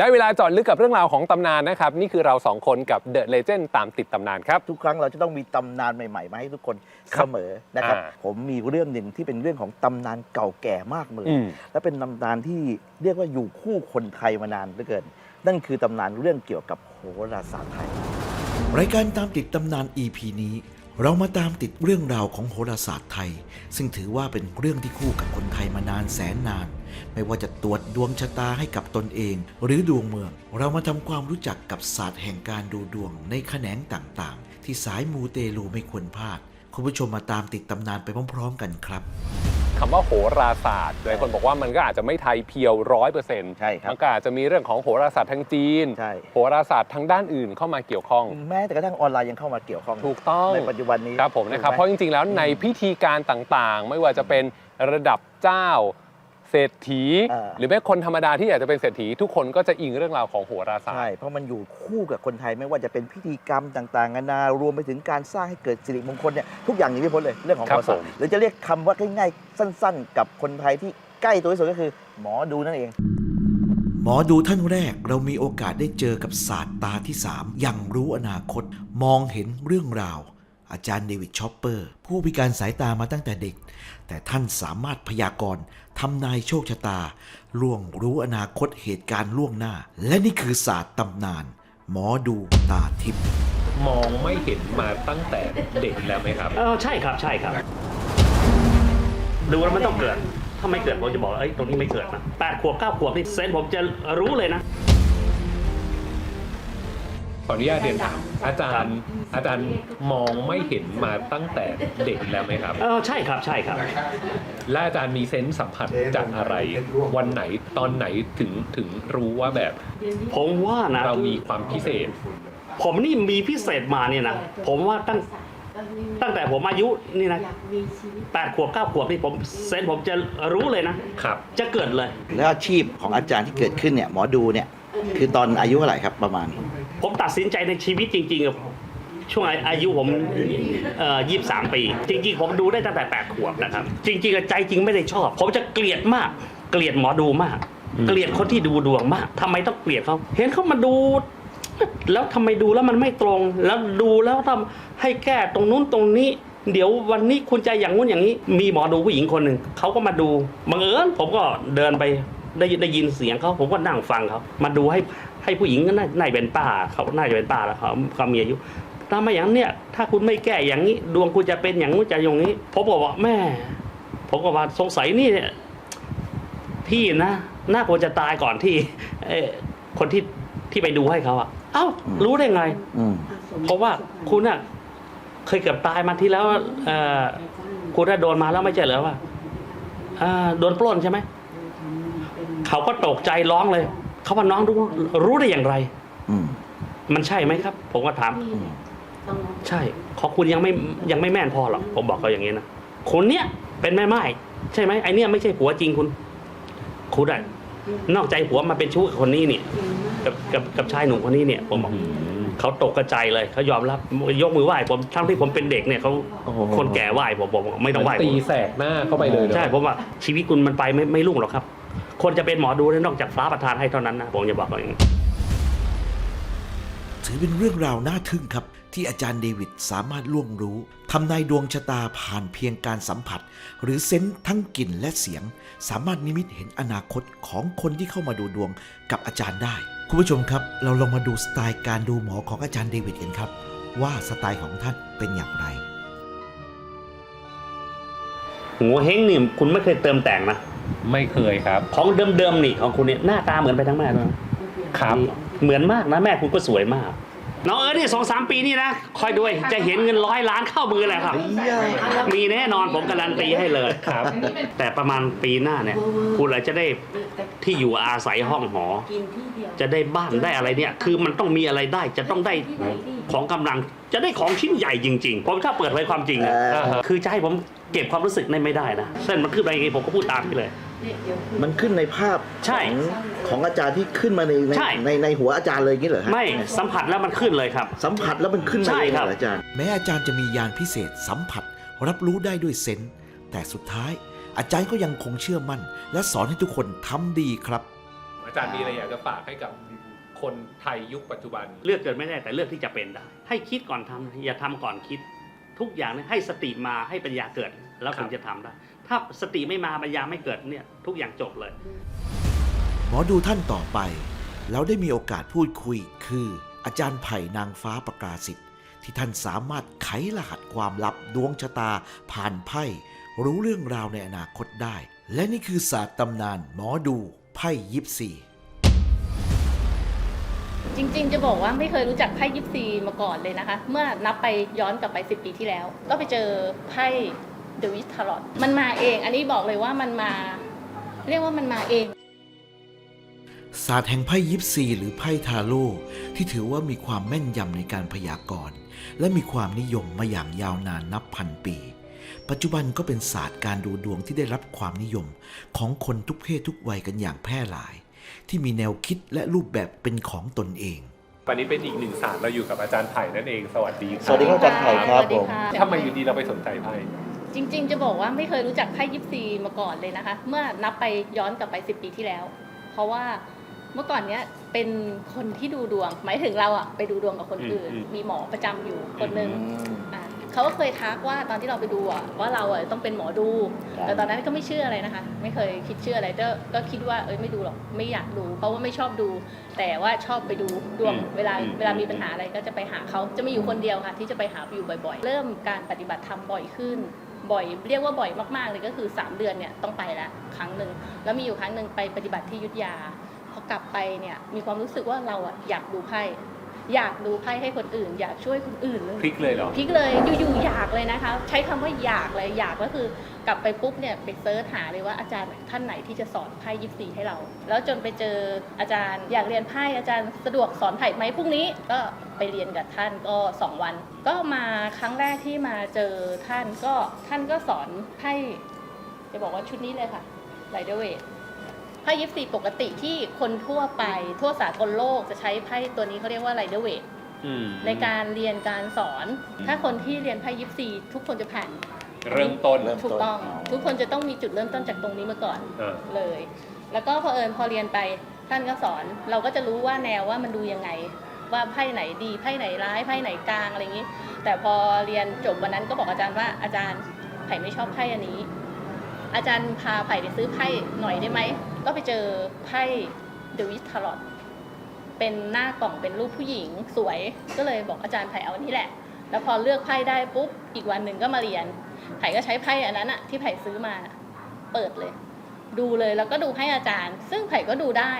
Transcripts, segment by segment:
ได้เวลาเจอดลึกกับเรื่องราวของตำนานนะครับ นี่คือเราสองคนกับเดอะเลเจนด์ตามติดตำนานครับ ทุกครั้งเราจะต้องมีตำนานใหม่ๆมาให้ทุกคนครัเสบมอนะครับ อ่าผมมีเรื่องหนึ่งที่เป็นเรื่องของตำนานเก่าแก่มากเลยอืม และเป็นตำนานที่เรียกว่าอยู่คู่คนไทยมานานเหลือเกิน นั่นคือตำนานเรื่องเกี่ยวกับโหราศาสตร์ไทย รายการตามติดตำนาน EP นี้ เรามาตามติดเรื่องราวของโหราศาสตร์ไทย ซึ่งถือว่าเป็นเรื่องที่คู่กับคนไทยมานานแสนนาน ไม่ว่าจะตรวจดวงชะตาให้กับตนเอง หรือดวงเมือง เรามาทำความรู้จักกับศาสตร์แห่งการดูดวงในแขนงต่างๆ ที่สายมูเตลูไม่ควรพลาด คุณผู้ชมมาตามติดตำนานไปพร้อมๆ กันครับคำว่าโหราศาสตร์หลายคนบอกว่ามันก็อาจจะไม่ไทยเพียวร้อยเปอร์เซ็นต์ใช่ครับมันก็อาจจะมีเรื่องของโหราศาสตร์ทางจีน ใช่ โหราศาสตร์ทางด้านอื่นเข้ามาเกี่ยวข้อง แม้แต่กระทั่งออนไลน์ยังเข้ามาเกี่ยวข้อง ถูกต้องในปัจจุบันนี้ ครับผมนะครับถูกไหเพราะจริงๆ แล้วในพิธีการต่างๆ ไม่ว่าจะเป็นระดับเจ้า เศรษฐี อ่า หรือแม้คนธรรมดาที่อยากจะเป็นเศรษฐี ทุกคนก็จะอิงเรื่องราวของโหราศาสตใช่ร์ เพราะมันอยู่คู่กับคนไทยไม่ว่าจะเป็นพิธีกรรมต่างๆนานารวมไปถึงการสร้างให้เกิดสิริมงคลเนี่ยทุกอย่างหนีไม่พ้นเลยเรื่องของครัโหบราศาสตผมร์หรือจะเรียกคำว่าง่ายๆสั้น ๆ กับคนไทยที่ใกล้ตัวที่สุดก็คือหมอดูนั่นเอง หมอดูท่านแรกเรามีโอกาสได้เจอกับศาสตร์ตาที่3อย่างรู้อนาคต มองเห็นเรื่องราว อาจารย์เดวิดชอปเปอร์ ผู้พิการสายตามาตั้งแต่เด็ก แต่ท่านสามารถพยากรณ์ทำนายโชคชะตา ล่วงรู้อนาคตเหตุการณ์ล่วงหน้า และนี่คือศาสตร์ตำนาน หมอดูตาทิพย์มองไม่เห็นมาตั้งแต่เด็กแล้วไหมครับเออใช่ครับใช่ครับ ดูแล้วมันต้องเกิด ถ้าไม่เกิดผมจะบอกว่าเอ้ยตรงนี้ไม่เกิดนะแปดขวบเก้าขวบนี่เซนส์ผมจะรู้เลยนะข ออนุญาตเรียนถามอาจารย์อาจารย์มองไม่เห็นมาตั้งแต่เด็กแล้วไหมครับ เออใช่ครับใช่ครับ และอาจารย์มีเซนส์สัมผัสจากอะไร วันไหนตอนไหนถึงถึงรู้ว่าแบบ ผมว่านะเรามีความพิเศษ ผมนี่มีพิเศษมาเนี่ยนะผมว่าตั้งตั้งแต่ผมอายุนี่นะแปดขวบเก้าขวบนี่ผมเซนส์ผมจะรู้เลยนะครับ จะเกิดเลย แล้วอาชีพของอาจารย์ที่เกิดขึ้นเนี่ยหมอดูเนี่ยคือตอนอายุเท่าไหร่ครับประมาณ ผมตัดสินใจในชีวิตจริงๆอะช่วงอายุผมยี่สิบสามปี จริงๆ ผมดูได้ตั้งแต่แปดขวบนะครับ จริงๆอะใจจริงไม่ได้ชอบ ผมจะเกลียดมาก เกลียดหมอดูมากอืมเกลียดคนที่ดูดวงมากทำไมต้องเกลียดเขาเห็นเขามาดู แล้วทำไมดูแล้วมันไม่ตรง แล้วดูแล้วทำให้แก้ตรงนู้นตรงนี้ เดี๋ยววันนี้คุณจะอย่างนู้นอย่างนี้ มีหมอดูผู้หญิงคนหนึ่งเขาก็มาดูบังเอิญผมก็เดินไป ได้ได้ยินเสียงเขาผมก็นั่งฟังเขามาดูให้ให้ผู้หญิงก็น่าน่าจะเป็นป้าเขาน่าจะเป็นป้าแล้วเขาเขามีอายุถ้าไม่อย่างนั้นเนี่ยถ้าคุณไม่แก้อย่างนี้ ดวงคุณจะเป็นอย่างนู้นจะอย่างนี้ผมบอกว่าแม่ ผมก็ว่าสงสัยนี่เนี่ยพี่นะน่าควรจะตายก่อนที่เอ่อคนที่ที่ไปดูให้เขาอะเอ้า รู้ได้ไงอืมเพราะว่าคุณอะเคยเกือบตายมาที่แล้วเอ่อคุณได้โดนมาแล้วไม่ใช่เหรอว่าอ่าโดนปล้นใช่ไหม เขาก็ตกใจร้องเลย เขาว่าน้องรู้รู้ได้อย่างไร อืม มันใช่ไหมครับ ผมก็ถาม ใช่ของคุณยังไม่ยังไม่แม่นพอหรอกผมบอกเขาอย่างนี้นะคนเนี้ยเป็นแม่ไม้ใช่ไหมไอเนี้ยไม่ใช่ผัวจริงคุณ คุณอะนอกใจผัวมาเป็นชู้กับคนนี้เนี่ยกับกับกับชายหนุ่มคนนี้เนี่ย ผมบอกเขาตกกระจายเลยเขายอมรับยกมือไหว้ผมทั้งที่ผมเป็นเด็กเนี่ยเขาโอ้โห คนแก่ไหว้ผมผมบอกไม่ต้องไหว้ผตีมแสกหน้าเข้าไปเลยเนอะใช่ผมว่าชีวิตคุณมันไปไม่ไม่รุ่งหรอกครับ คนจะเป็นหมอดูเนี่ยนอกจากฟ้าประทานให้เท่านั้นนะผมจะบอกอย่างนี้ถือเป็นเรื่องราวน่าทึ่งครับ ที่อาจารย์เดวิดสามารถล่วงรู้ทำนายดวงชะตาผ่านเพียงการสัมผัส หรือเซนส์ทั้งกลิ่นและเสียง สามารถนิมิตเห็นอนาคตของคนที่เข้ามาดูดวงกับอาจารย์ได้ คุณผู้ชมครับ เราลองมาดูสไตล์การดูหมอของอาจารย์เดวิดกันครับ ว่าสไตล์ของท่านเป็นอย่างไรหัวเฮงนี่คุณไม่เคยเติมแต่งนะ ไม่เคยครับ ของเดิมๆนี่ของคุณเนี่ยหน้าตาเหมือนไปทั้งแม่เลยนะครับ เหมือนมากนะแม่คุณก็สวยมาก น้องเออเนี่ยสองสามปีนี่นะ คอยด้วยจะเห็นเงินร้อยล้านเข้ามือแหละครับ มีแน่นอนผมการันตีให้เลยครับ แต่ประมาณปีหน้าเนี่ย คุณอาจจะได้ที่อยู่อาศัยห้องหอ จะได้บ้านได้อะไรเนี่ย คือมันต้องมีอะไรได้จะต้องได้ของกำลังจะได้ของชิ้นใหญ่จริงๆ ผมถ้าเปิดเผยความจริงอะเออคือจะให้ผม เก็บความรู้สึกในไม่ได้นะเส้นมันขึ้นไปยังไงผมก็พูดตามพี่เลย มันขึ้นในภาพใช่ ของของอาจารย์ที่ขึ้นมาในในใช่ ในในหัวอาจารย์เลยอย่างนี้เหรอฮะไม่สัมผัสแล้วมันขึ้นเลยครับ สัมผัสแล้วมันขึ้นมาใช่เองคเหรัรบ ออาจารย์ แม้อาจารย์จะมียานพิเศษสัมผัส รับรู้ได้ด้วยเซนส์แต่สุดท้าย อาจารย์ก็ยังคงเชื่อมั่น และสอนให้ทุกคนทำดีครับออาจารย์มีอะไรอยากจะฝากให้กับคนไทยยุคปัจจุบัน เลือกเกิดไม่ได้แต่เลือกที่จะเป็นได้ ให้คิดก่อนทำอย่าทำก่อนคิด ทุกอย่างเนี่ยให้สติมาให้ปัญญาเกิด แล้วถึงจะทำได้ ถ้าสติไม่มาปัญญาไม่เกิดเนี่ยทุกอย่างจบเลย หมอดูท่านต่อไป เราได้มีโอกาสพูดคุยคือ อาจารย์ไผ่นางฟ้าประกาศสิทธิ์ที่ท่านสามารถไขรหัสความลับดวงชะตา ผ่านไพ่ รู้เรื่องราวในอนาคตได้ และนี่คือศาสตร์ตำนานหมอดูไพ่ยิปซี จริงๆ จะบอกว่าไม่เคยรู้จักไพ่ยิปซีมาก่อนเลยนะคะ เมื่อนับไปย้อนกลับไป 10 ปีที่แล้ว ก็ไปเจอไพ่เดวิสทารอตมันมาเอง อันนี้บอกเลยว่ามันมา เรียกว่ามันมาเองศาสตร์แห่งไพ่ยิปซีหรือไพ่ทาโร่ที่ถือว่ามีความแม่นยำในการพยากรณ์ และมีความนิยมมาอย่างยาวนานนับพันปี ปัจจุบันก็เป็นศาสตร์การดูดวงที่ได้รับความนิยมของคนทุกเพศทุกวัยกันอย่างแพร่หลาย ที่มีแนวคิดและรูปแบบเป็นของตนเองวันนี้เป็นอีกหนึ่งศาสตร์เราอยู่กับอาจารย์ไผ่นั่นเองสวัสดีคสวัสดีครับอาจารย์ไผ่ครับสวัสดีผมค่ะทำไมอยู่ดีเราไปสนใจไพ่จริง ๆ จะบอกว่าไม่เคยรู้จักไพ่ยิปซีมาก่อนเลยนะคะ เมื่อนับไปย้อนกลับไป 10 ปีที่แล้ว เพราะว่าเมื่อก่อนเนี้ยเป็นคนที่ดูดวง หมายถึงเราอะไปดูดวงกับคนอื่น มีหมอประจำอยู่คนหนึ่งอะ เขาก็เคยทักว่าตอนที่เราไปดูอะว่าเราอะต้องเป็นหมอดูครับแต่ตอนนั้นก็ไม่เชื่ออะไรนะคะ ไม่เคยคิดเชื่ออะไรก็ก็คิดว่าเอ้ยไม่ดูหรอกไม่อยากดู เพราะว่าไม่ชอบดู แต่ว่าชอบไปดูดวงอืมเวลาอืมเวลามีปัญหาอะไรก็จะไปหาเขาจะมีอยู่คนเดียวค่ะ ที่จะไปหาอยู่บ่อย ๆ เริ่มการปฏิบัติธรรมบ่อยขึ้นบ่อยเรียกว่าบ่อยมากๆเลยก็คือ 3 เดือนเนี่ยต้องไปละครั้งหนึ่งแล้วมีอยู่ครั้งหนึ่งไปปฏิบัติที่อยุทธยาพอกลับไปเนี่ยมีความรู้สึกว่าเราอะอยากดูไพ่ อยากดูไพ่ให้คนอื่น อยากช่วยคนอื่นเลยพลิกเลยเหรอ พลิกเลยอยู่ๆอยากเลยนะคะ ใช้คำว่าอยากเลยอยากก็คือกลับไปปุ๊บเนี่ยไปเซิร์ชหาเลยว่าอาจารย์ท่านไหนที่จะสอนไพ่ยิปซีให้เรา แล้วจนไปเจออาจารย์อยากเรียนไพ่อาจารย์สะดวกสอนไพ่ไหมพรุ่งนี้ก็ไปเรียนกับท่านก็ 2 วัน ก็มาครั้งแรกที่มาเจอท่านก็ท่านก็สอนไพ่จะบอกว่าชุดนี้เลยค่ะไ i เดอร์เวท ไพ่ยิปซีปกติที่คนทั่วไปทั่วสากลโลกจะใช้ไพ่ตัวนี้เขาเรียกว่าไ i เดอร์เวทอืม ในการเรียนการสอน อืม ถ้าคนที่เรียนไพ่ยิปซีทุกคนจะผ่านเริ่มต้นเริ่ม ถูกต้องอ๋อทุกคนจะต้องมีจุดเริ่มต้นจากตรงนี้มาก่อน เออ เลย แล้วก็พอเผอิญพอเรียนไปท่านก็สอน เราก็จะรู้ว่าแนวว่ามันดูยังไง ว่าไพ่ไหนดีไพ่ไหนร้ายไพ่ไหนกลางอะไรอย่างนี้ แต่พอเรียนจบวันนั้นก็บอกอาจารย์ว่าอาจารย์ไผ่ไม่ชอบไพ่อันนี้ อาจารย์พาไผ่ไปซื้อไพ่หน่อยได้ไหม ก็ไปเจอไพ่เดวิสทารอตเป็นหน้ากล่องเป็นรูปผู้หญิงสวย ก็เลยบอกอาจารย์ไผ่เอาอันนี้แหละ แล้วพอเลือกไพ่ได้ปุ๊บ อีกวันหนึ่งก็มาเรียน ไผ่ก็ใช้ไพ่อันนั้นอะที่ไผ่ซื้อมาน่ะเปิดเลย ดูเลยแล้วก็ดูให้อาจารย์ ซึ่งไผ่ก็ดูได้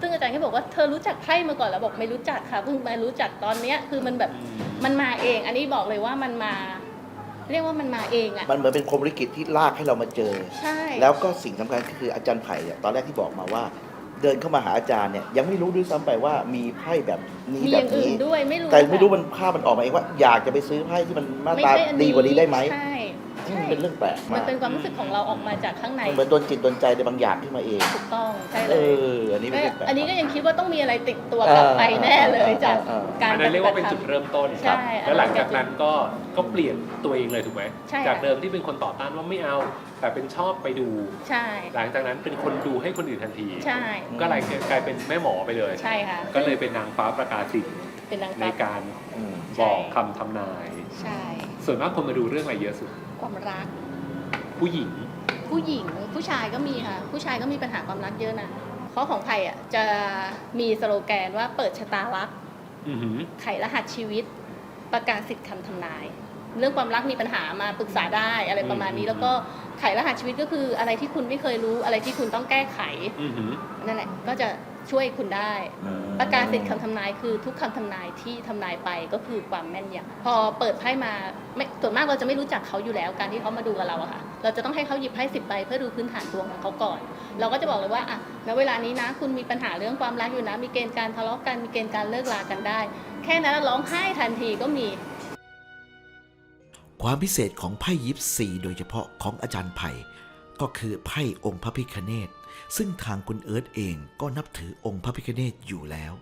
ซึ่งอาจารย์ก็บอกว่าเธอรู้จักไพ่มาก่อนแล้วบอกไม่รู้จักค่ะเพิ่งมารู้จักตอนเนี้ยคือมันแบบมันมาเอง อันนี้บอกเลยว่ามันมา เรียกว่ามันมาเองอะมันเหมือนเป็นพรหมลิขิตที่ลากให้เรามาเจอ ใช่ แล้วก็สิ่งสำคัญก็คืออาจารย์ไผ่เนี่ยตอนแรกที่บอกมาว่า เดินเข้ามาหาอาจารย์เนี่ยยังไม่รู้ด้วยซ้ำไปว่ามีไพ่แบบนี้มีอแบบย่างอื่นี้ นด้วยไม่รู้แต่ไม่รู้ค่ะมันภาพมันออกมาเองว่าอยากจะไปซื้อไพ่ที่มันหน้าไม่ตาใช่อันดีกว่านี้ได้ไหม ใช่ อืมใช่เป็นเรื่องแปลกมัมานกเป็นความรู้สึกของเราออกมาจากข้างในมันเหมือนโดนจิตโดนใจในบางอย่างขึ้นมาเอง ถูกต้องใช่เอเลยอ อันนี้เป็นก็เรื่องแปลก อันนี้ก็ยังคิดว่าต้องมีอะไรติดตัวกลับไปแน่เลยจากเออการอันนั้นเรียกว่าเป็นจุดปฏิบัติธรรมเริ่มต้นใช่แล้วหลังจากนั้นก็ก็เปลี่ยนตัวเองเลยถูกไหม ใช่จากค่ะเดิมที่เป็นคนต่อต้านว่าไม่เอา แต่เป็นชอบไปดู ใช่ หลังจากนั้นเป็นคนดูให้คนอื่นทันที ใช่ ก็เลยกลายเป็นแม่หมอไปเลย ใช่ค่ะก็เลยเป็นนางฟ้าประกาศสิทธิ์เป็นนางในฟ้าการอืมบอกคำทำนาย ใช่ ส่วนมากคนมาดูเรื่องอะไรเยอะสุด ความรัก ผู้หญิง ผู้หญิงผู้ชายก็มีค่ะ ผู้ชายก็มีปัญหาความรักเยอะนะเพราะของไผ่อะจะมีสโลแกนว่าเปิดชะตารักอือหือไขรหัสชีวิต ประกาศสิทธิ์คำทำนาย เรื่องความรักมีปัญหามาปรึกษาได้อะไรประมาณนี้อืมแล้วก็ไขรหัสชีวิตก็คืออะไรที่คุณไม่เคยรู้อะไรที่คุณต้องแก้ไข อือหือ นั่นแหละก็จะ ช่วยคุณได้อืมประกาศสิทธิ์คำทำนายคือทุกคำทำนายที่ทำนายไปก็คือความแม่นยำพอเปิดไพ่มาไม่ส่วนมากเราจะไม่รู้จักเขาอยู่แล้วการที่เขามาดูกับเราอะค่ะ เราจะต้องให้เขาหยิบไพ่สิบใบเพื่อดูพื้นฐานดวงของเขาก่อน เราก็จะบอกเลยว่าอะณเวลานี้นะ คุณมีปัญหาเรื่องความรักอยู่นะ มีเกณฑ์การทะเลาะกันมีเกณฑ์การเลิกลากันได้ แค่นั้นร้องไห้ทันทีก็มี ความพิเศษของไพ่ยิปซีโดยเฉพาะของอาจารย์ไผ่ก็คือไพ่องค์พระพิคเนต ซึ่งทางคุณเอิร์ธเองก็นับถือองค์พระพิฆเนศอยู่แล้ว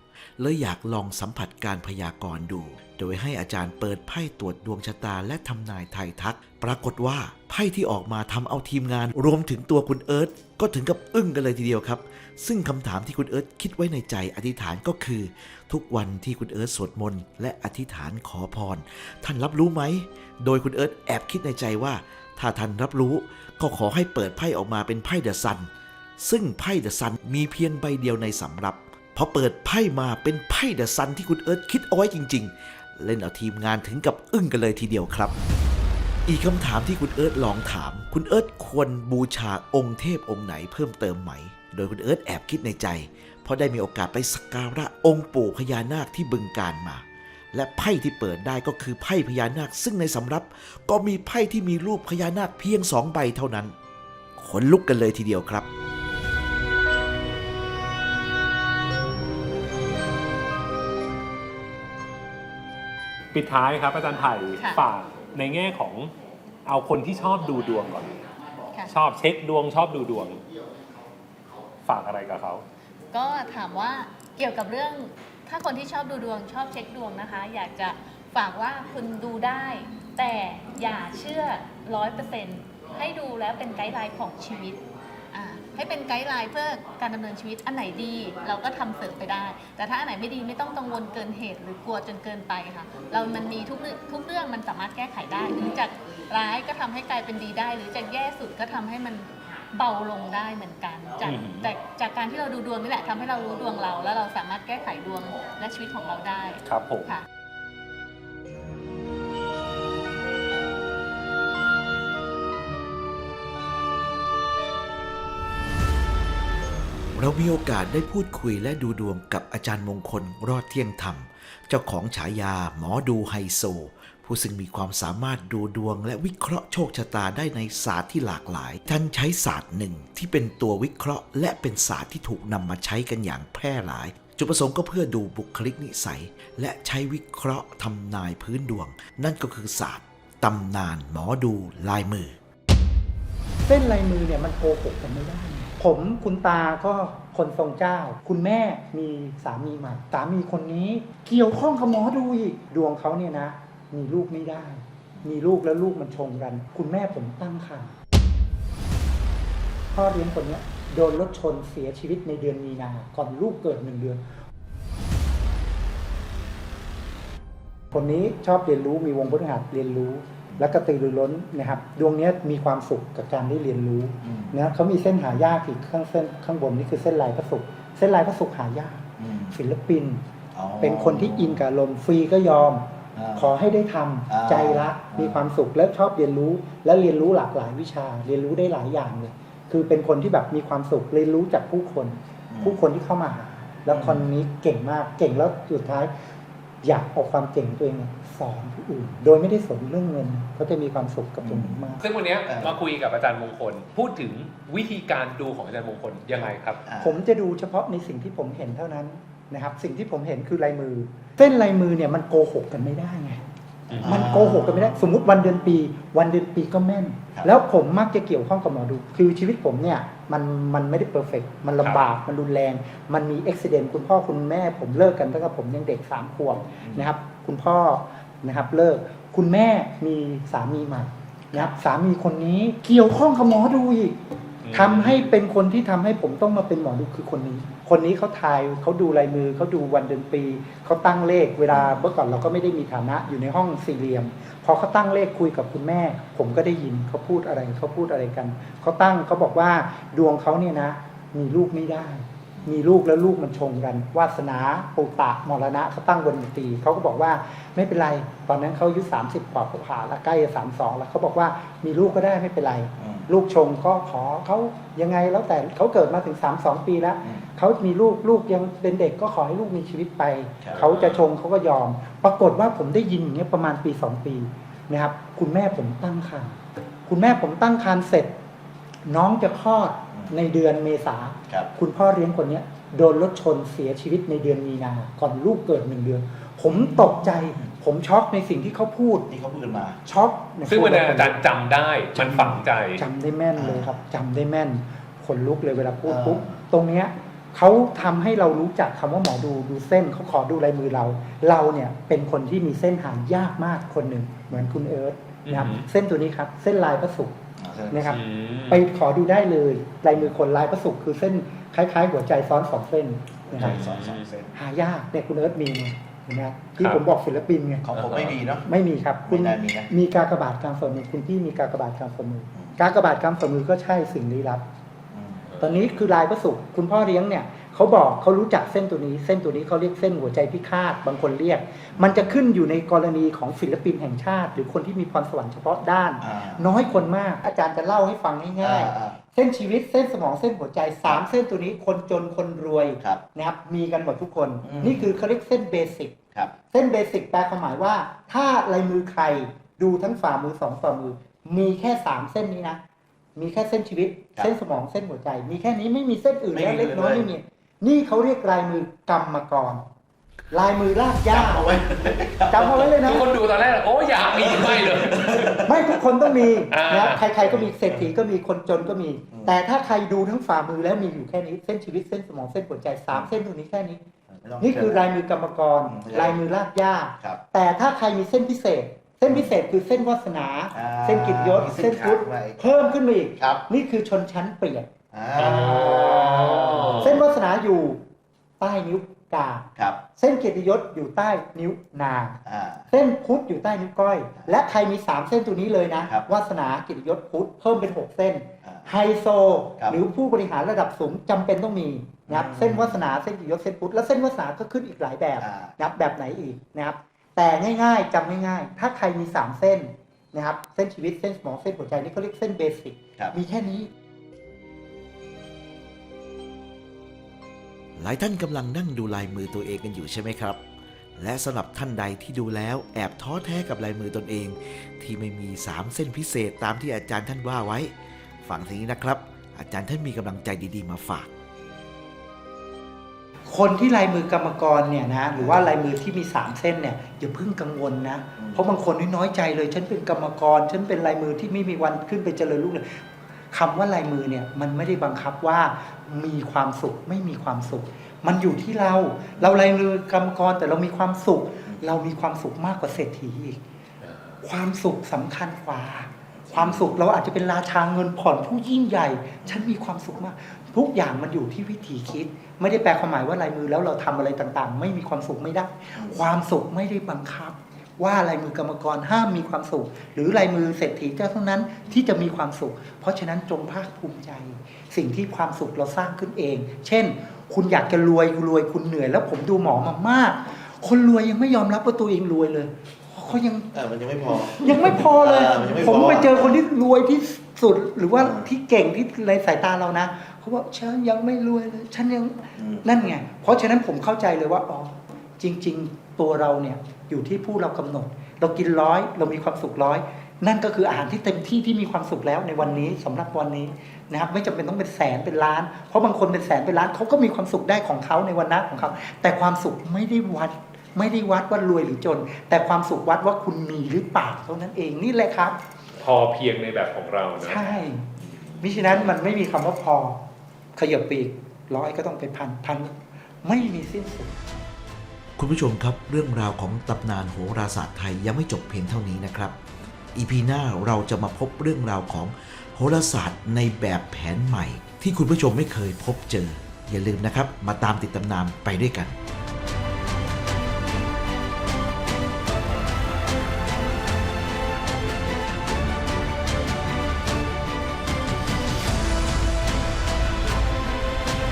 เลยอยากลองสัมผัสการพยากรณ์ดู โดยให้อาจารย์เปิดไพ่ตรวจดวงชะตาและทำนายไทยทัก ปรากฏว่าไพ่ที่ออกมาทำเอาทีมงาน รวมถึงตัวคุณเอิร์ธก็ถึงกับอึ้งกันเลยทีเดียวครับ ซึ่งคำถามที่คุณเอิร์ธคิดไว้ในใจอธิษฐานก็คือ ทุกวันที่คุณเอิร์ธสวดมนต์และอธิษฐานขอพร ท่านรับรู้ไหม โดยคุณเอิร์ธแอบคิดในใจว่า ถ้าท่านรับรู้ก็ขอให้เปิดไพ่ออกมาเป็นไพ่เดอะซัน ซึ่งไพ่เดอะซันมีเพียงใบเดียวในสำรับพอเปิดไพ่มาเป็นไพ่เดอะซันที่คุณเอิร์ธคิดเอาไว้จริง ๆ เล่นเอาทีมงานถึงกับอึ้งกันเลยทีเดียวครับ อีกคำถามที่คุณเอิร์ธลองถาม คุณเอิร์ธควรบูชาองค์เทพองค์ไหนเพิ่มเติมไหม โดยคุณเอิร์ธแอบคิดในใจ เพราะได้มีโอกาสไปสักการะองค์ปู่พญานาคที่บึงการมา และไพ่ที่เปิดได้ก็คือไพ่พญานาค ซึ่งในสำรับก็มีไพ่ที่มีรูปพญานาคเพียงสองใบเท่านั้นขนลุกกันเลยทีเดียวครับ ปิดท้ายครับอาจารย์ไผ่ค่ะ ฝากในแง่ของเอาคนที่ชอบดูดวงก่อน ค่ะ ชอบเช็คดวงชอบดูดวง ฝากอะไรกับเขา ก็ถามว่าเกี่ยวกับเรื่องถ้าคนที่ชอบดูดวงชอบเช็คดวงนะคะ อยากจะฝากว่าคุณดูได้ แต่อย่าเชื่อร้อยเปอร์เซ็นต์ให้ดูแล้วเป็นไกด์ไลน์ของชีวิตอ่า ให้เป็นไกด์ไลน์เพื่อการดำเนินชีวิตอันไหนดี เราก็ทำเสริมไปได้ แต่ถ้าอันไหนไม่ดีไม่ต้องกังวลเกินเหตุหรือกลัวจนเกินไปค่ะ เรามันมีทุกเรื่องทุกเรื่องมันสามารถแก้ไขได้หรือจากร้ายก็ทำให้กลายเป็นดีได้ หรือจากแย่สุดก็ทำให้มันเบาลงได้เหมือนกัน จากอืมแต่จากการที่เราดูดวงนี่แหละทำให้เรารู้ดวงเรา แล้วเราสามารถแก้ไขดวงและชีวิตของเราได้ครับผม ค่ะ เรามีโอกาสได้พูดคุยและดูดวงกับอาจารย์มงคลรอดเที่ยงธรรม เจ้าของฉายาหมอดูไฮโซ ผู้ซึ่งมีความสามารถดูดวงและวิเคราะห์โชคชะตาได้ในศาสตร์ที่หลากหลาย ท่านใช้ศาสตร์หนึ่งที่เป็นตัววิเคราะห์ และเป็นศาสตร์ที่ถูกนำมาใช้กันอย่างแพร่หลาย จุดประสงค์ก็เพื่อดูบุคลิกนิสัย และใช้วิเคราะห์ทำนายพื้นดวง นั่นก็คือศาสตร์ตำนานหมอดูลายมือ เส้นลายมือเนี่ยมันโกหกกันไม่ได้ ผมคุณตาก็คนทรงเจ้า คุณแม่มีสามีใหม่สามีคนนี้เกี่ยวข้องกับหมอดูอีกดวงเขาเนี่ยนะ มีลูกไม่ได้ มีลูกแล้วลูกมันชงกัน คุณแม่ผมตั้งครรภ์พ่อเลี้ยงคนเนี้ยโดนรถชนเสียชีวิตในเดือนมีนาก่อนลูกเกิดหนึ่งเดือน คนนี้ชอบเรียนรู้มีวงพฤหัสเรียนรู้ และกระตือรือร้นนะครับ ดวงเนี้ยมีความสุขกับการได้เรียนรู้นะเขามีเส้นหายากอีกข้างเส้นข้างบนนี่คือเส้นลายพระศุกร์เส้นลายพระศุกร์หายากศิลปิน เป็นคนที่อินกับลมณ์ฟรีก็ยอม ขอให้ได้ทำอ่าใจรักมีความสุขและชอบเรียนรู้ และเรียนรู้หลากหลายวิชา เรียนรู้ได้หลายอย่างเลยคือเป็นคนที่แบบมีความสุขเรียนรู้จากผู้คน ผู้คนที่เข้ามาหาแล้วคนนี้เก่งมากเก่งแล้วสุดท้าย อยากเอาความเก่งของตัวเองเนี่ยสอนผู้อื่น โดยไม่ได้สนเรื่องเงินเขาจะมีความสุขกับตรงนี้มากซึ่งวันเนี้ยเออมาคุยกับอาจารย์มงคล พูดถึงวิธีการดูของอาจารย์มงคลยังไงครับ ผมจะดูเฉพาะในสิ่งที่ผมเห็นเท่านั้นนะครับสิ่งที่ผมเห็นคือลายมือ เส้นลายมือเนี่ยมันโกหกกันไม่ได้ไงอืมมันโกหกกันไม่ได้สมมติวันเดือนปี วันเดือนปีก็แม่น แล้วผมมักจะเกี่ยวข้องกับหมอดู คือชีวิตผมเนี่ย มันมันไม่ได้เพอร์เฟกมันลำบากมันรุนแรง มันมีอุบิเหตุคุณพ่อคุณแม่ผมเลิกกันตั้งแต่ผมยังเด็กสามขวบนะครับ คุณพ่อนะครับเลิกคุณแม่มีสามีใหม่นะครับสามีคนนี้เกี่ยวข้องกับหมอดูอีก ทำให้เป็นคนที่ทำให้ผมต้องมาเป็นหมอดูคือคนนี้ คนนี้เขาทายเขาดูลายมือเขาดูวันเดือนปีเขาตั้งเลขเวลาเมื่อก่อนเราก็ไม่ได้มีฐานะอยู่ในห้องสี่เหลี่ยมพอเขาตั้งเลขคุยกับคุณแม่ ผมก็ได้ยินเขาพูดอะไรเขาพูดอะไรกันเขาตั้งเขาบอกว่าดวงเขาเนี่ยนะ มีลูกไม่ได้ มีลูกแล้วลูกมันชงกัน วาสนาปุตตะมรณะเขาตั้งวันปีเขาก็บอกว่าไม่เป็นไร ตอนนั้นเขาอายุสามสิบกว่าเขาผ่าแล้วใกล้สามสองแล้วเขาบอกว่ามีลูกก็ได้ไม่เป็นไร ลูกชงก็ขอเขายังไงแล้วแต่เขาเกิดมาถึง3 2ปีแล้วอืมเขามีลูกลูกยังเป็นเด็กก็ขอให้ลูกมีชีวิตไปครับเขาจะชงเขาก็ยอม ปรากฏว่าผมได้ยินอย่างเงี้ยประมาณปี2ปีนะครับ คุณแม่ผมตั้งครรภ์คุณแม่ผมตั้งครรภ์เสร็จ น้องจะคลอดในเดือนเมษาครับ คุณพ่อเลี้ยงคนเนี้ยโดนรถชนเสียชีวิตในเดือนมีนาก่อนลูกเกิดหนึ่งเดือน ผมตกใจ ผมช็อกในสิ่งที่เขาพูดที่เขาพูดกันมา ช็อกซึ่งวันนี้อาจารย์จำได้มันฝังใจ จำได้แม่นเลยครับจำได้แม่นผขนลุกเลยเวลาพูดอ่า ปุ๊บตรงเนี้ยเขาทำให้เรารู้จักคำว่าหมอดูดูเส้นเขาขอดูลายมือเรา เราเนี่ยเป็นคนที่มีเส้นหางยากมากคนหนึ่งเหมือนคุณเอิร์ธ นะครับอือหือเส้นตัวนี้ครับเส้นลายพระศุกร์นะครับอืมไปขอดูได้เลยลายมือคนลายพระศุกร์คือเส้นคล้ายๆ หัวใจซ้อนสองเส้นนะครับสองสองเซนหายากเนี่ยคุณเอิร์ธมีไงเห็นไหมที่ครับผมบอกศิลปินไงของผมไม่มีเนาะไม่มีครับคุณไม่น่ามีนะมีกากบาทกลางฝ่ามือคุณพี่มีกากบาทกลางฝ่ามืออืมกากบาทกลางฝ่ามือก็ใช่สิ่งลี้ลับอืมตอนนี้คือลายพระศุกร์คุณพ่อเลี้ยงเนี่ย เขาบอกเขารู้จักเส้นตัวนี้ เส้นตัวนี้เขาเรียกเส้นหัวใจพิฆาตบางคนเรียก มันจะขึ้นอยู่ในกรณีของศิลปินแห่งชาติ หรือคนที่มีพรสวรรค์เฉพาะด้านอ่าน้อยคนมากอาจารย์จะเล่าให้ฟังง่ายอ่าๆเส้นชีวิตเส้นสมองเส้นหัวใจสามเส้นตัวนี้คนจนคนรวยครับนะครับมีกันหมดทุกคนอืมนี่คือเขาเรียกเส้นเบสิกครับเส้นเบสิกแปลความหมายว่า ถ้าลายมือใครดูทั้งฝ่ามือสองฝ่ามือ มีแค่สามเส้นนี้นะมีแค่เส้นชีวิตครับเส้นสมองเส้นหัวใจ มีแค่นี้ไม่มีเส้นอื่นไม่แล้วมีเล็กน้อยเลยไม่มี นี่เขาเรียกลายมือกรรมกร ลายมือลากย่าจำเอาไว้จำเอาไว้เลยนะ ทุกคนดูตอนแรกโอ้อยากมีไม่เลย ไม่ทุกคนต้องมีอ่านะครับใครๆก็มีเศรษฐีก็มีคนจนก็มี แต่ถ้าใครดูทั้งฝ่ามือแล้วมีอยู่แค่นี้ เส้นชีวิตเส้นสมองเส้นหัวใจสามเส้นตรงนี้แค่นี้ ไม่ต้องนี่คือลายมือกรรมกร อืม ลายมือลากย่าครับ แต่ถ้าใครมีเส้นพิเศษ เส้นพิเศษคือเส้นวาสนา อ่าเส้นกิจยศ มีเส้เส้นนพุทธขาดไว้ เพิ่มขึ้นมาอีก ครับนี่คือชนชั้นเปลี่ยน อ่า อยู่ใต้นิ้วกลางครับเส้นเกียรติยศอยู่ใต้นิ้วนางอ่า เส้นพุทธอยู่ใต้นิ้วก้อย และใครมีสามเส้นตัวนี้เลยนะครับ วาสนากิจยศพุทธเพิ่มเป็นหกเส้น อ่า ไฮโซ ครับหรือผู้บริหารระดับสูงจำเป็นต้องมีนะครับอืม เส้นวาสนาเส้นกิจยศเส้นพุทธและเส้นวาสนาก็ขึ้นอีกหลายแบบอ่า นะครับแบบไหนอีกนะครับ แต่ง่ายๆจำง่ายๆ ถ้าใครมีสามเส้นนะครับ เส้นชีวิตเส้นสมองเส้นหัวใจนี่เขาเรียกเส้นเบสิกครับ มีแค่นี้ หลายท่านกำลังนั่งดูลายมือตัวเองกันอยู่ใช่ไหมครับ และสำหรับท่านใดที่ดูแล้วแอบท้อแท้กับลายมือตนเอง ที่ไม่มีสามเส้นพิเศษตามที่อาจารย์ท่านว่าไว้ ฟังสิ่งนี้นะครับ อาจารย์ท่านมีกำลังใจดีๆ มาฝาก คนที่ลายมือกรรมกรเนี่ยนะหรือว่าลายมือที่มีสามเส้นเนี่ยอย่าเพิ่งกังวลนะ เพราะบางคนนี่น้อยใจเลย ฉันเป็นกรรมกร ฉันเป็นลายมือที่ไม่มีวันขึ้นไปเจริญรุ่งเรือง คำว่าลายมือเนี่ยมันไม่ได้บังคับว่ามีความสุขไม่มีความสุข มันอยู่ที่เรา เราลายมือกรรมกรแต่เรามีความสุข เรามีความสุขมากกว่าเศรษฐีอีก ความสุขสำคัญกว่า ความสุขเราอาจจะเป็นราชาเงินผ่อนผู้ยิ่งใหญ่ ฉันมีความสุขมาก ทุกอย่างมันอยู่ที่วิธีคิด ไม่ได้แปลความหมายว่าลายมือแล้วเราทำอะไรต่างๆ ไม่มีความสุขไม่ได้ ความสุขไม่ได้บังคับ ว่าลายมือกรรมกรห้ามมีความสุข หรือลายมือเศรษฐีเท่านั้นที่จะมีความสุข เพราะฉะนั้นจงภาคภูมิใจ สิ่งที่ความสุขเราสร้างขึ้นเอง เช่น คุณอยากจะรวยรวยคุณเหนื่อย แล้วผมดูหมอมามาก คนรวยยังไม่ยอมรับว่าตัวเองรวยเลยเขายังเออมันยังไม่พอ ยังไม่พอเลยเออมันยังไม่พอผมไปเจอคนที่รวยที่สุดหรือว่าอืมที่เก่งที่ในสายตาเรานะเขาบอกฉันยังไม่รวยเลยฉันยังอืมนั่นไงเพราะฉะนั้นผมเข้าใจเลยว่าอ๋อจริง ๆ ตัวเราเนี่ยอยู่ที่ผู้เรากำหนด เรากินร้อยเรามีความสุขร้อยนั่นก็คืออาหารที่เต็มที่ที่มีความสุขแล้วในวันนี้สำหรับวันนี้นะครับ ไม่จำเป็นต้องเป็นแสนเป็นล้าน เพราะบางคนเป็นแสนเป็นล้านเขาก็มีความสุขได้ของเขาในวันนั้นของเขาแต่ความสุขไม่ได้วัด ไม่ได้วัดว่ารวยหรือจน แต่ความสุขวัดว่าคุณมีหรือเปล่าเท่านั้นเองนี่แหละครับ พอเพียงในแบบของเรานะใช่มิฉะนั้นมันไม่มีคำว่าพอขยับปีกร้อยก็ต้องไปพันพันไม่มีสิ้นสุด คุณผู้ชมครับเรื่องราวของตำนานโหราศาสตร์ไทยยังไม่จบเพียงเท่านี้นะครับอีพีหน้าเราจะมาพบเรื่องราวของโหราศาสตร์ในแบบแผนใหม่ ที่คุณผู้ชมไม่เคยพบเจอ อย่าลืมนะครับ มาตามติดตำนานไปด้วยกัน